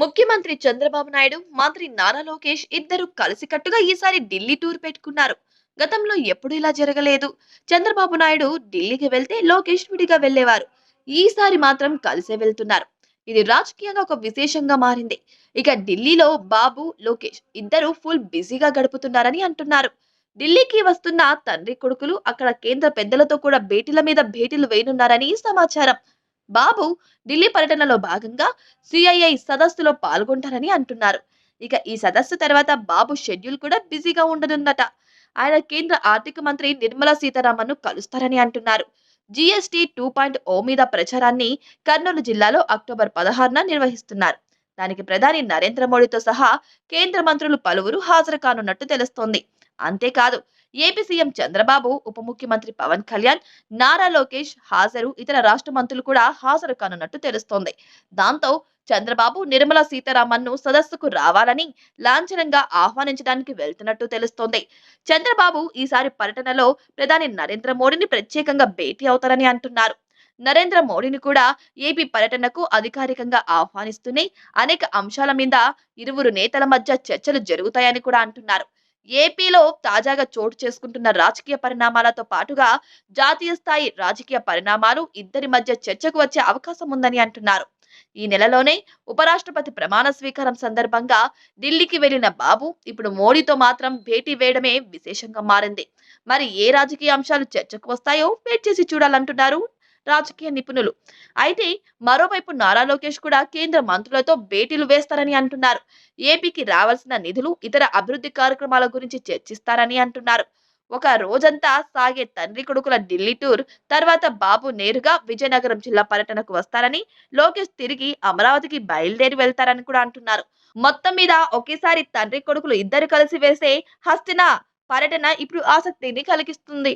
ముఖ్యమంత్రి చంద్రబాబు నాయుడు మంత్రి నారా లోకేష్ ఇద్దరు కలిసికట్టుగా ఈసారి ఢిల్లీ టూర్ పెట్టుకున్నారు. గతంలో ఎప్పుడు ఇలా జరగలేదు. చంద్రబాబు నాయుడు ఢిల్లీకి వెళ్తే లోకేష్ విడిగా వెళ్ళేవారు ఈసారి మాత్రం కలిసే వెళ్తున్నారు. ఇది రాజకీయంగా ఒక విశేషంగా మారింది. ఇక ఢిల్లీలో బాబు లోకేష్ ఇద్దరు ఫుల్ బిజీగా గడుపుతున్నారని అంటున్నారు. ఢిల్లీకి వస్తున్న తండ్రి కొడుకులు అక్కడ కేంద్ర పెద్దలతో కూడా భేటీల మీద భేటీలు వేయనున్నారని సమాచారం. బాబు ఢిల్లీ పర్యటనలో భాగంగా సిఐఐ సదస్సులో పాల్గొంటారని అంటున్నారు. ఇక ఈ సదస్సు తర్వాత బాబు షెడ్యూల్ కూడా బిజీగా ఉండనుందట. ఆయన కేంద్ర ఆర్థిక మంత్రి నిర్మలా సీతారామన్ను కలుస్తారని అంటున్నారు. జిఎస్టి టూ పాయింట్ ఓ మీద ప్రచారాన్ని కర్నూలు జిల్లాలో అక్టోబర్ పదహారున నిర్వహిస్తున్నారు. దానికి ప్రధాని నరేంద్ర మోడీతో సహా కేంద్ర మంత్రులు పలువురు హాజరు కానున్నట్టు తెలుస్తోంది. అంతేకాదు ఏపీ సీఎం చంద్రబాబు ఉప ముఖ్యమంత్రి పవన్ కళ్యాణ్ నారా లోకేష్ హాజరు. ఇతర రాష్ట్ర మంత్రులు కూడా హాజరు కానున్నట్టు తెలుస్తోంది. దాంతో చంద్రబాబు నిర్మలా సీతారామన్ను సదస్సుకు రావాలని లాంఛనంగా ఆహ్వానించడానికి వెళ్తున్నట్టు తెలుస్తోంది. చంద్రబాబు ఈసారి పర్యటనలో ప్రధాని నరేంద్ర మోడీని ప్రత్యేకంగా భేటీ అవుతారని అంటున్నారు. నరేంద్ర మోడీని కూడా ఏపీ పర్యటనకు అధికారికంగా ఆహ్వానిస్తూనే అనేక అంశాల మీద ఇరువురు నేతల మధ్య చర్చలు జరుగుతాయని కూడా అంటున్నారు. ఏపీలో తాజాగా చోటు చేసుకుంటున్న రాజకీయ పరిణామాలతో పాటుగా జాతీయ స్థాయి రాజకీయ పరిణామాలు ఇద్దరి మధ్య చర్చకు వచ్చే అవకాశం ఉందని అంటున్నారు. ఈ నెలలోనే ఉపరాష్ట్రపతి ప్రమాణ స్వీకారం సందర్భంగా ఢిల్లీకి వెళ్ళిన బాబు ఇప్పుడు మోడీతో మాత్రం భేటీ వేయడమే విశేషంగా మారింది. మరి ఏ రాజకీయ అంశాలు చర్చకు వస్తాయో వెయిట్ చేసి చూడాలంటున్నారు రాజకీయ నిపుణులు. అయితే మరోవైపు నారా లోకేష్ కూడా కేంద్ర మంత్రులతో భేటీలు వేస్తారని అంటున్నారు. ఏపీకి రావాల్సిన నిధులు ఇతర అభివృద్ధి కార్యక్రమాల గురించి చర్చిస్తారని అంటున్నారు. ఒక రోజంతా సాగే తండ్రి కొడుకుల ఢిల్లీ టూర్ తర్వాత బాబు నేరుగా విజయనగరం జిల్లా పర్యటనకు వస్తారని లోకేష్ తిరిగి అమరావతికి బయలుదేరి వెళ్తారని కూడా అంటున్నారు. మొత్తం మీద ఒకేసారి తండ్రి కొడుకులు ఇద్దరు కలిసి వేసే హస్తిన పర్యటన ఇప్పుడు ఆసక్తిని కలిగిస్తుంది.